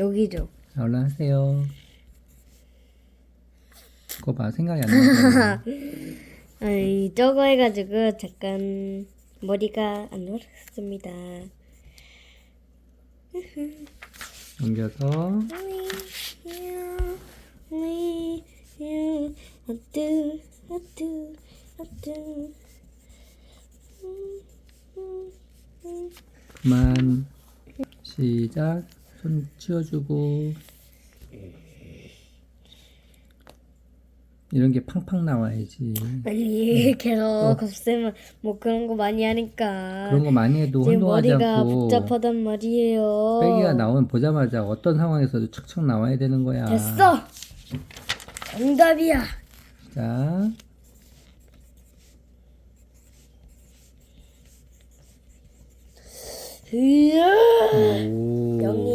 여기죠. 자, 얼른 하세요. 그거 봐, 생각이 안 나. 아니 저거 해가지고 잠깐 머리가 안 돌았습니다. do 그만. 시작. 손 치워주고. 이런 게 팡팡 나와야지. 아니 계속 겁세면 뭐 그런 거 많이 하니까 그런 거 많이 해도 제 혼동하지 머리가 않고 복잡하단 말이에요. 빼기가 나오면 보자마자 어떤 상황에서도 척척 나와야 되는 거야. 됐어. 정답이야. 자, 으아. 오.